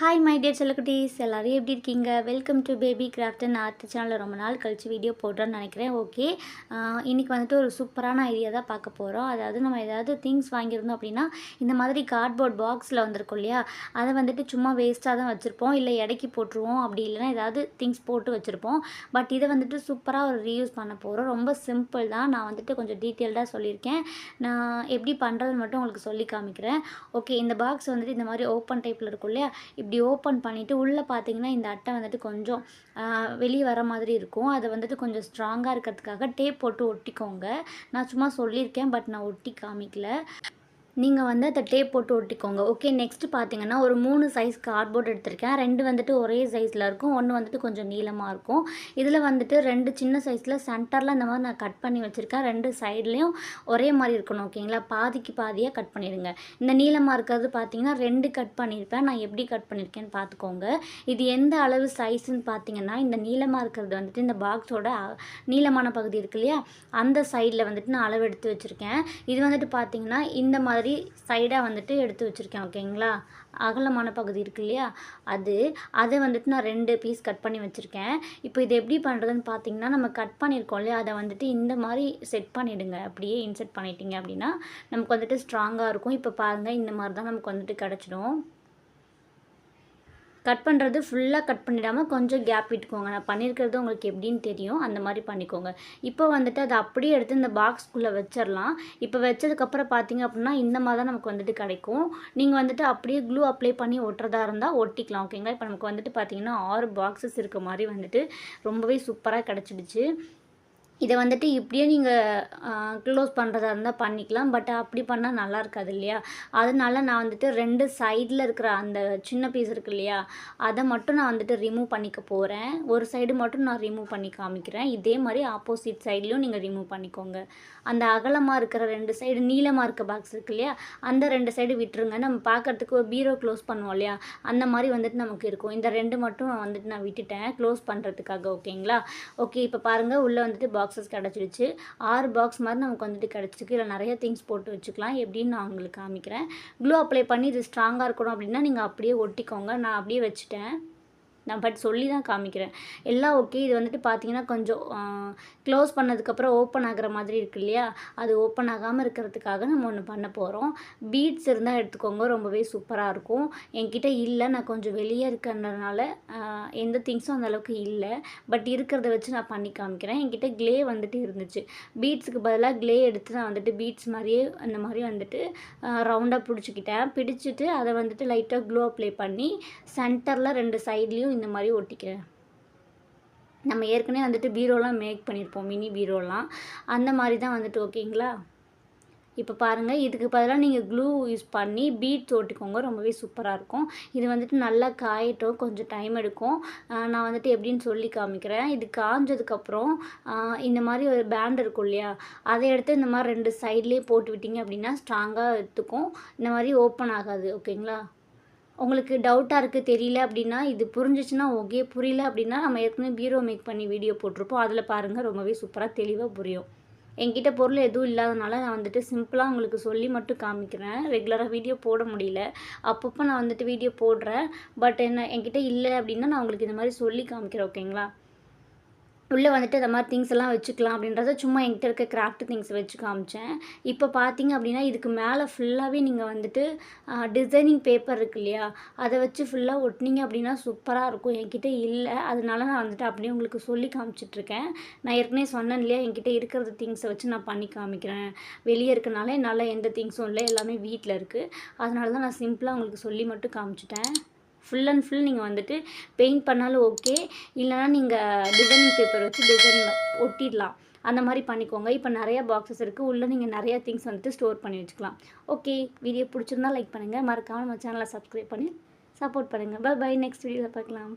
Hi my dear செல்லக்குட்டீஸ். எல்லோரும் எப்படி இருக்கீங்க? Welcome to baby craft and art சேனலில் ரொம்ப நாள் கழிச்சு வீடியோ போடுறேன்னு நினைக்கிறேன். ஓகே இன்றைக்கி வந்துட்டு ஒரு சூப்பரான ஐடியா தான் பார்க்க போகிறோம் அதாவது நம்ம ஏதாவது திங்ஸ் வாங்கியிருந்தோம் அப்படின்னா இந்த மாதிரி கார்ட்போர்ட் பாக்ஸில் வந்திருக்கும் இல்லையா? அதை வந்துட்டு சும்மா வேஸ்ட்டாக தான் வச்சுருப்போம். இல்லை இடைக்கு போட்டுருவோம். அப்படி இல்லைன்னா ஏதாவது திங்ஸ் போட்டு வச்சுருப்போம். பட் இதை வந்துட்டு சூப்பராக ஒரு ரீயூஸ் பண்ண போகிறோம் ரொம்ப சிம்பிள் தான். நான் வந்துட்டு கொஞ்சம் டீட்டெயில்டாக சொல்லியிருக்கேன். நான் எப்படி பண்ணுறதுன்னு மட்டும் உங்களுக்கு சொல்லி காமிக்கிறேன். ஓகே இந்த பாக்ஸ் வந்துட்டு இந்த மாதிரி ஓப்பன் டைப்பில் இருக்கும் இல்லையா? இப்படி ஓப்பன் பண்ணிவிட்டு உள்ளே பார்த்தீங்கன்னா இந்த அட்டை வந்துட்டு கொஞ்சம் வெளியே வர மாதிரி இருக்கும். அதை வந்துட்டு கொஞ்சம் ஸ்ட்ராங்காக இருக்கிறதுக்காக டேப் போட்டு ஒட்டிக்கோங்க. நான் சும்மா சொல்லியிருக்கேன் பட் நான் ஒட்டி காமிக்கல. நீங்கள் வந்து அதை டேப் போட்டு ஒட்டிக்கோங்க. ஓகே நெக்ஸ்ட்டு பார்த்தீங்கன்னா ஒரு மூணு சைஸ் கார்ட்போர்ட் எடுத்திருக்கேன். ரெண்டு வந்துட்டு ஒரே சைஸில் இருக்கும். ஒன்று வந்துட்டு கொஞ்சம் நீளமாக இருக்கும். இதில் வந்துட்டு ரெண்டு சின்ன சைஸில் சென்டரில் இந்த மாதிரி நான் கட் பண்ணி வச்சுருக்கேன். ரெண்டு சைட்லேயும் ஒரே மாதிரி இருக்கணும் ஓகேங்களா பாதிக்கு பாதியாக கட் பண்ணிடுங்க. இந்த நீளமாக இருக்கிறது பார்த்தீங்கன்னா ரெண்டு கட் பண்ணியிருப்பேன் நான் எப்படி கட் பண்ணியிருக்கேன்னு பார்த்துக்கோங்க இது எந்த அளவு சைஸ்ன்னு பார்த்தீங்கன்னா இந்த நீளமாக இருக்கிறது வந்துட்டு இந்த பாக்ஸோட நீளமான பகுதி இருக்கு இல்லையா? அந்த சைடில் வந்துட்டு நான் அளவு எடுத்து வச்சுருக்கேன். இது வந்துட்டு பார்த்தீங்கன்னா இந்த மாதிரி மாதிரி சைடாக வந்துட்டு எடுத்து வச்சுருக்கேன் ஓகேங்களா அகலமான பகுதி இருக்கு இல்லையா? அது அதை வந்துட்டு நான் ரெண்டு பீஸ் கட் பண்ணி வச்சுருக்கேன். இப்போ இது எப்படி பண்ணுறதுன்னு பார்த்தீங்கன்னா நம்ம கட் பண்ணியிருக்கோம் இல்லையா? அதை வந்துட்டு இந்த மாதிரி செட் பண்ணிவிடுங்க அப்படியே இன்செர்ட் பண்ணிட்டீங்க அப்படின்னா நமக்கு வந்துட்டு ஸ்ட்ராங்காக இருக்கும். இப்போ பாருங்கள் இந்த மாதிரி தான் நமக்கு வந்துட்டு கிடச்சிடும். கட் பண்ணுறது ஃபுல்லாக கட் பண்ணிடாமல் கொஞ்சம் கேப் விட்டுக்கோங்க. நான் பண்ணியிருக்கிறது உங்களுக்கு எப்படின்னு தெரியும். அந்த மாதிரி பண்ணிக்கோங்க. இப்போ வந்துட்டு அதை அப்படியே எடுத்து இந்த பாக்ஸ்க்குள்ளே வச்சிடலாம். இப்போ வச்சதுக்கப்புறம் பார்த்தீங்க அப்படின்னா இந்த மாதிரி தான் நமக்கு வந்துட்டு கிடைக்கும். நீங்கள் வந்துட்டு அப்படியே க்ளூ அப்ளை பண்ணி ஒட்டுறதா இருந்தால் ஒட்டிக்கலாம். ஓகேங்களா இப்போ நமக்கு வந்துட்டு பார்த்தீங்கன்னா ஆறு பாக்ஸஸ் இருக்க மாதிரி வந்துட்டு ரொம்பவே சூப்பராக கிடச்சிடுச்சு. இதை வந்துட்டு இப்படியே நீங்கள் க்ளோஸ் பண்ணுறதா இருந்தால் பண்ணிக்கலாம். பட் அப்படி பண்ணால் நல்லா இருக்காது இல்லையா? அதனால நான் வந்துட்டு ரெண்டு சைடில் இருக்கிற அந்த சின்ன பீஸ் இருக்கு இல்லையா? அதை மட்டும் நான் வந்துட்டு ரிமூவ் பண்ணிக்க போகிறேன் ஒரு சைடு மட்டும் நான் ரிமூவ் பண்ணி காமிக்கிறேன். இதே மாதிரி ஆப்போசிட் சைட்லேயும் நீங்கள் ரிமூவ் பண்ணிக்கோங்க. அந்த அகலமாக இருக்கிற ரெண்டு சைடு நீளமாக இருக்க பாக்ஸ் இருக்கு இல்லையா? அந்த ரெண்டு சைடு விட்டுருங்க. நம்ம பார்க்குறதுக்கு ஒரு பீரோ க்ளோஸ் பண்ணுவோம் இல்லையா? அந்த மாதிரி வந்துட்டு நமக்கு இருக்கும். இந்த ரெண்டு மட்டும் வந்துட்டு நான் விட்டுட்டேன். க்ளோஸ் பண்ணுறதுக்காக ஓகேங்களா ஓகே இப்போ பாருங்கள் உள்ளே வந்துட்டு பாக்ஸ் பாக்ஸஸ் கிடச்சிருச்சு ஆறு பாக்ஸ் மாதிரி நமக்கு வந்துட்டு கிடச்சிருக்கு. இல்லை நிறைய திங்ஸ் போட்டு வச்சுக்கலாம். எப்படின்னு நான் உங்களுக்கு காமிக்கிறேன். க்ளூ அப்ளை பண்ணி இது ஸ்ட்ராங்காக இருக்கணும் அப்படின்னா நீங்கள் அப்படியே ஒட்டிக்கோங்க. நான் அப்படியே வச்சுட்டேன். நான் பட் சொல்லி தான் காமிக்கிறேன். எல்லாம் ஓகே இது வந்துட்டு பார்த்தீங்கன்னா கொஞ்சம் க்ளோஸ் பண்ணதுக்கப்புறம் ஓப்பன் ஆகிற மாதிரி இருக்கு இல்லையா? அது ஓப்பன் ஆகாமல் இருக்கிறதுக்காக நம்ம ஒன்று பண்ண போகிறோம் பீட்ஸ் இருந்தால் எடுத்துக்கோங்க. ரொம்பவே சூப்பராக இருக்கும். என்கிட்ட இல்லை. நான் கொஞ்சம் வெளியே இருக்கிறதுனால எந்த திங்ஸும் அந்தளவுக்கு இல்லை. பட் இருக்கிறத வச்சு நான் பண்ணி காமிக்கிறேன். என்கிட்ட க்ளே வந்துட்டு இருந்துச்சு. பீட்ஸுக்கு பதிலாக க்ளே எடுத்து நான் வந்துட்டு பீட்ஸ் மாதிரியே அந்த மாதிரி வந்துட்டு ரவுண்டாக பிடிச்சிக்கிட்டேன். பிடிச்சிட்டு அதை வந்துட்டு லைட்டாக க்ளோ அப்ளை பண்ணி சென்டரில் ரெண்டு சைட்லேயும் இந்த மாதிரி ஒட்டிக்கிறேன் நம்ம ஏற்கனவே வந்துட்டு பீரோலாம் மேக் பண்ணியிருப்போம் மினி பீரோலாம். அந்த மாதிரி தான் வந்துட்டு ஓகேங்களா? இப்போ பாருங்கள் இதுக்கு பதிலாக நீங்கள் க்ளூ யூஸ் பண்ணி பீட்ஸ் ஓட்டிக்கோங்க ரொம்பவே சூப்பராக இருக்கும். இது வந்துட்டு நல்லா காயட்டும் கொஞ்சம் டைம் எடுக்கும். நான் வந்துட்டு எப்படின்னு சொல்லி காமிக்கிறேன். இது காஞ்சதுக்கப்புறம் இந்த மாதிரி ஒரு பேண்ட் இருக்கும் இல்லையா? அதை எடுத்து இந்த மாதிரி ரெண்டு சைட்லேயே போட்டு விட்டிங்க அப்படின்னா ஸ்ட்ராங்காக எடுத்துக்கும். இந்த மாதிரி ஓப்பன் ஆகாது ஓகேங்களா? உங்களுக்கு டவுட்டாக இருக்குது தெரியல அப்படின்னா இது புரிஞ்சிச்சுன்னா ஓகே புரியல அப்படின்னா நம்ம ஏற்கனவே பீரோ மேக் பண்ணி வீடியோ போட்டிருப்போம். அதில் பாருங்கள் ரொம்பவே சூப்பராக தெளிவாக புரியும். என்கிட்ட பொருள் எதுவும் இல்லாதனால நான் வந்துட்டு சிம்பிளாக உங்களுக்கு சொல்லி மட்டும் காமிக்கிறேன். ரெகுலராக வீடியோ போட முடியல. அப்பப்போ நான் வந்துட்டு வீடியோ போடுறேன். பட் என்ன என்கிட்ட இல்லை அப்படின்னா நான் உங்களுக்கு இந்த மாதிரி சொல்லி காமிக்கிறேன் ஓகேங்களா உள்ளே வந்துட்டு இந்த மாதிரி திங்ஸ் எல்லாம் வச்சுக்கலாம் அப்படின்றத சும்மா என்கிட்ட இருக்க கிராஃப்ட் திங்ஸ் வச்சு காமிச்சேன். இப்போ பார்த்தீங்க அப்படின்னா இதுக்கு மேலே ஃபுல்லாகவே நீங்கள் வந்துட்டு டிசைனிங் பேப்பர் இருக்கு இல்லையா? அதை வச்சு ஃபுல்லாக ஒட்டினீங்க அப்படின்னா சூப்பராக இருக்கும். என்கிட்ட இல்லை. அதனால நான் வந்துட்டு அப்படியே உங்களுக்கு சொல்லி காமிச்சிட்ருக்கேன் நான் ஏற்கனவே சொன்னேன் இல்லையா? என்கிட்ட இருக்கிற திங்ஸை வச்சு நான் பண்ணி காமிக்கிறேன். வெளியே இருக்கனால என்னால் எந்த திங்ஸும் இல்லை. எல்லாமே வீட்டில் இருக்குது அதனால தான் நான் சிம்பிளாக உங்களுக்கு சொல்லி மட்டும் காமிச்சிட்டேன். ஃபுல் அண்ட் ஃபுல் நீங்கள் வந்துட்டு பெயிண்ட் பண்ணாலும் ஓகே இல்லைனா நீங்கள் டிசைனிங் பேப்பர் வச்சு டிசைன் ஒட்டிடலாம். அந்த மாதிரி பண்ணிக்கோங்க. இப்போ நிறையா பாக்ஸஸ் இருக்குது உள்ளே நீங்கள் நிறையா திங்ஸ் வந்துட்டு ஸ்டோர் பண்ணி வச்சுக்கலாம். ஓகே வீடியோ பிடிச்சிருந்தா லைக் பண்ணுங்கள் மறக்காமல் நம்ம சேனலை சப்ஸ்கிரைப் பண்ணி சப்போர்ட் பண்ணுங்கள் பை பை நெக்ஸ்ட் வீடியோவில் பார்க்கலாம்.